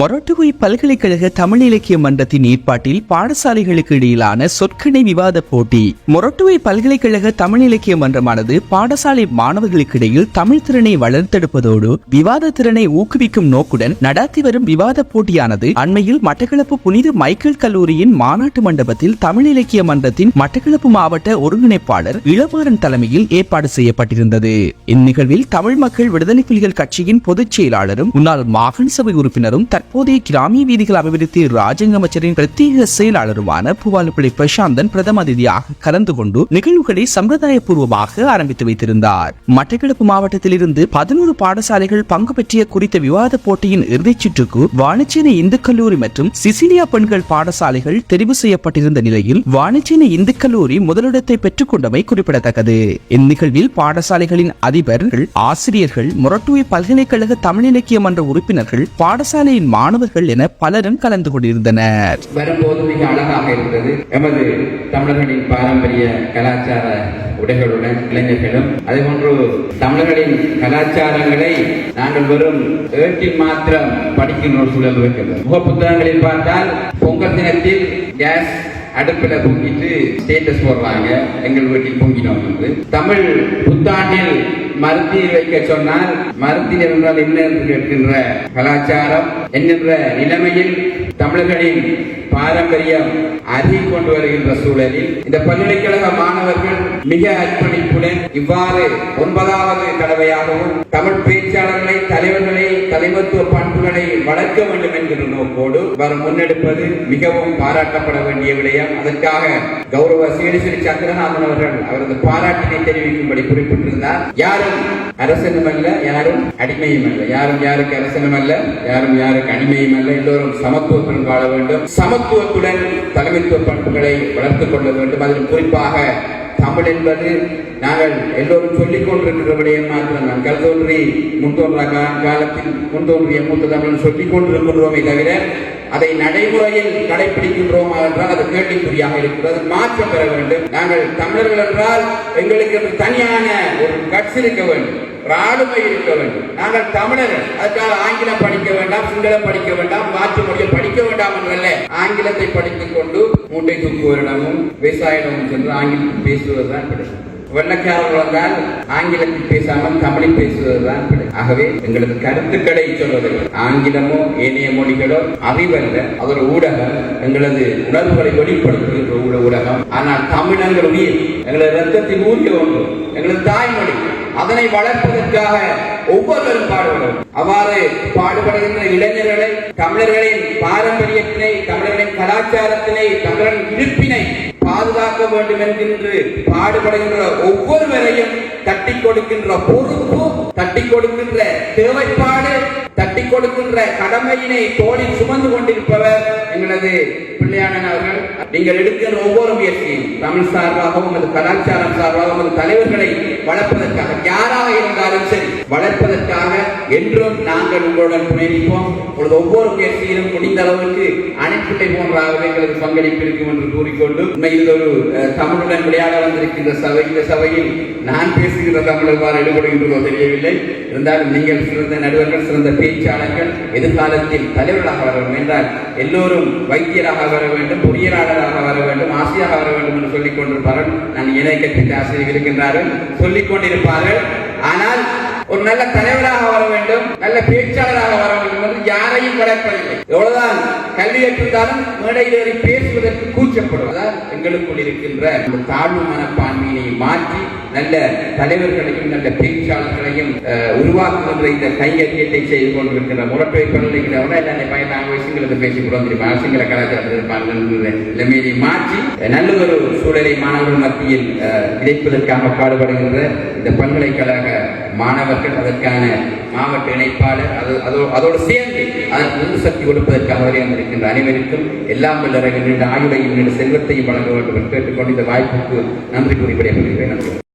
மொரட்டுவை பல்கலைக்கழக தமிழ் இலக்கிய மன்றத்தின் ஏற்பாட்டில் பாடசாலைகளுக்கு இடையிலான சொற்கணை விவாத போட்டி. மொரட்டுவை பல்கலைக்கழக தமிழ் இலக்கிய மன்றமானது பாடசாலை மாணவர்களுக்கு இடையில் தமிழ் திறனை வளர்த்தெடுப்பதோடு விவாத திறனை ஊக்குவிக்கும் நோக்குடன் நடாத்தி வரும் விவாத போட்டியானது அண்மையில் மட்டக்களப்பு புனித மைக்கேல் கல்லூரியின் மாநாட்டு மண்டபத்தில் தமிழ் இலக்கிய மன்றத்தின் மட்டக்களப்பு மாவட்ட ஒருங்கிணைப்பாளர் இளமாறன் தலைமையில் ஏற்பாடு செய்யப்பட்டிருந்தது. இந்நிகழ்வில் தமிழ் மக்கள் விடுதலை புலிகள் கட்சியின் பொதுச் செயலாளரும் முன்னாள் மாகாண சபை உறுப்பினரும் தற்போதைய கிராமிய வீதிகள் அபிவிருத்தி ராஜாங்க அமைச்சரின் பிரத்யேக செயலாளருமான பூவாலுப்பிள்ளை பிரசாந்தன் பிரதம அதிதியாக கலந்து கொண்டு நிகழ்வுகளை சம்பிரதாயபூர்வமாக ஆரம்பித்து வைத்திருந்தார். மட்டக்களப்பு மாவட்டத்திலிருந்து பதினோரு பாடசாலைகள் பங்கு பெற்றிய குறித்த விவாத போட்டியின் இறுதிச் சுற்றுக்கு வாணிச்சேனை இந்து கல்லூரி மற்றும் சிசிலியா பெண்கள் பாடசாலைகள் தெரிவு செய்யப்பட்டிருந்த நிலையில் வாணிச்சேனை இந்து கல்லூரி முதலிடத்தை பெற்றுக் கொண்டமை குறிப்பிடத்தக்கது. இந்நிகழ்வில் பாடசாலைகளின் அதிபர்கள் ஆசிரியர்கள் மொரட்டுவை பல்கலைக்கழக தமிழ் இலக்கிய மன்ற உறுப்பினர்கள் பாடசாலையின் மாணவர்கள் என பலரும் கலந்து கொண்டிருந்தனர். வரும்போது மிக அழகாக இருந்தது. எமது தமிழர்களின் பாரம்பரிய கலாச்சார உடைகளுடன் இளைஞர்களும் அதேபோன்று தமிழர்களின் கலாச்சாரங்களை நாங்கள் வெறும் ஏட்டில் மாத்திரம் படிக்கின்ற ஒரு சூழல் இருக்கிறது. முக புத்தகங்களில் பார்த்தால் பொங்கல் தினத்தில் கேஸ் அடுப்புல பொங்கிட்டு ஸ்டேட்டஸ் போடுறாங்க. எங்கள் வீட்டில் பொங்கினோம் என்று தமிழ் புத்தாண்டில் மருத்தியில் வைக்க சொன்னால் மருந்தில் என்றால் என்ன என்று கேட்கின்ற கலாச்சாரம் என்கின்ற நிலைமையில் தமிழர்களின் பாரம்பரியம் அருகி கொண்டு வருகின்ற சூழலில் இந்த பல்கலைக்கழக மாணவர்கள் மிக அர்ப்பணிப்புடன் இவ்வாறு ஒன்பதாவது தடவையாகவும் தமிழ் பேச்சாளர்களை தலைவர்களை தலைமத்துவ பண்புகளை வளர்க்க வேண்டும் என்கிற நோக்கோடு வர முன்னெடுப்பது மிகவும் பாராட்டப்பட வேண்டிய விடயம். அதற்காக கௌரவ சீடிசிறி சந்திரநாதன் அவர்கள் அவரது பாராட்டினை தெரிவிக்கும்படி குறிப்பிட்டிருந்தார். யாரும் அரசனும் அல்ல யாரும் அடிமையும் அல்ல. யாரும் யாருக்கு அரசனும் அல்ல யாரும் யாருக்கு அடிமையும் அல்ல. எல்லோரும் சமத்துவத்துடன் வாழ வேண்டும். சமத்துவத்துடன் தலைமைத்துவ பண்புகளை வளர்த்துக் கொள்ள வேண்டும். அதில் குறிப்பாக தமிழ் என்பது நாங்கள் எல்லோரும் சொல்லிக் கொண்டிருக்கிற விடயம் மாத்திரம் கல் தோன்றி முன்தோன்ற காலத்தில் முன்தோன்றிய மூத்த தமிழ் சொல்லிக் கொண்டிருக்கின்றோமே தவிர அதை நடைமுறையில் கடைபிடிக்கின்றோமா என்றால் அது கேள்விக்குறியாக இருக்கிறது. மாற்றம் பெற வேண்டும். நாங்கள் தமிழர்கள் என்றால் எங்களுக்கு தனியான ஒரு கட்சி இருக்க வேண்டும். ஆளுமை இருக்க வேண்டும். நாங்கள் தமிழர்கள். அதுக்காக ஆங்கிலம் படிக்க வேண்டாம் சிங்களம் படிக்க வேண்டாம் மாற்று மொழியை படிக்க வேண்டாம் என்றல்ல. ஆங்கிலத்தை படித்துக் கொண்டு மூட்டை தூக்குவரிடமும் விவசாயிடமும் சென்று ஆங்கிலத்தில் பேசுவதுதான் கிடைக்கும் வெள்ளக்காரர்கள் வந்தால் ஆங்கிலத்தில் பேசாமல் தமிழில் பேசுவதுதான் ஆகவே எங்களது கருத்துக்களை சொல்வதில்லை. ஆங்கிலமோ ஏனைய மொழிகளோ அறிவல்ல. அது ஊடகம் எங்களது உணர்வுகளை வெளிப்படுத்துகின்ற ஊடகம். ஆனால் தமிழங்கள் உயிர் எங்களது ரத்தத்தின் ஊதிய ஒன்று எங்களது தாய்மொழி அதனை வளர்ப்பதற்காக ஒவ்வொருவரும் பாடுபடும் அவ்வாறு பாடுபடுகின்ற இளைஞர்களை தமிழர்களின் பாரம்பரியத்தினை தமிழர்களின் கலாச்சாரத்தினை தமிழன் இருப்பினை பாதுகாக்க வேண்டும் என்கின்ற பாடுபடுகின்ற ஒவ்வொருவரையும் தட்டி கொடுக்கின்ற பொறுப்பு தட்டி கொடுக்கின்ற தேவைப்பாடு தட்டி கொடுக்கின்ற கடமையினை தோளில் சுமந்து கொண்டிருப்பவர் எங்களது பிள்ளையானன் அவர்கள். நீங்கள் எடுக்கிற ஒவ்வொரு முயற்சியும் தமிழ் சார்பாகவும் அது கலாச்சாரம் சார்பாகவும் அது தலைவர்களை வளர்ப்பதற்காக யாராக இருந்தாலும் சரி வளர்ப்பதற்காக என்றும் நாங்கள் உங்களுடன் துணை உங்களது ஒவ்வொரு முயற்சியிலும் முடிந்த அளவுக்கு அணைப்பிள்ளை போன்றாகவே எங்களது பங்களிப்பு இருக்கும் என்று கூறிக்கொண்டு உண்மையில் ஒரு தமிழுடன் விளையாட வந்திருக்கின்ற சபை. இந்த சபையில் நான் பேசுகிற தமிழ் எவ்வாறு ஈடுபடுகின்றதோ தெரியவில்லை. இருந்தாலும் நீங்கள் சிறந்த நடுவர்கள் சிறந்த பேச்சாளர்கள் எதிர்காலத்தில் தலைவர்களாக வர வேண்டும் என்றால் எல்லோரும் வைத்தியராக வர வேண்டும் பொறியியலாளராக வர வேண்டும் ஆசிரியராக வர வேண்டும் என்று சொல்லிக் கொண்டிருப்பார்கள் நான் இணைக்கத்தின் ஆசிரியர் இருக்கின்றார்கள். சொல்லிக் கொண்டிருப்பார்கள். ஆனால் ஒரு நல்ல தலைவராக வர வேண்டும் நல்ல பேச்சாளராக யாரையும் வளர்ப்பதில்லை எவ்வளவுதான் கல்வி கற்றிருந்தாலும் மேடையில் ஏறி பேசுவதற்கு கூச்சப்படுவதால் எங்களுக்குள் இருக்கின்ற தாழ்வு மனப்பான்மையை மாற்றி நல்ல தலைவர்களையும் நல்ல பேச்சாளர்களையும் உருவாக்குகின்ற இந்த கையெழுத்தை செய்து கொண்டிருக்கின்ற முரட்டை பல்கலைக்கிறவங்க எல்லாம் பயனாக சிங்களத்தை பேசி கொண்டு வந்திருப்பாங்க. சிங்கள கலாச்சாரத்தில் இருப்பார்கள் நிலைமையை மாற்றி நல்ல ஒரு சூழலை மாணவர்கள் மத்தியில் அஹ், விதைப்பதற்காக பாடுபடுகின்ற இந்த பல்கலைக்கழக மாணவர்கள் அதற்கான மாவட்ட இணைப்பாளர் அது அதோ- அதோடு சேர்ந்து அதற்கு உந்து சக்தி கொடுப்பதற்காக வரை அனைவருக்கும் எல்லாம் வல்ல ஆயுளையும் செல்வத்தையும் வழங்க வேண்டும் என்று கேட்டுக்கொண்டு இந்த வாய்ப்புக்கு நன்றி கூறி விடைபெறுகிறேன். நன்றி.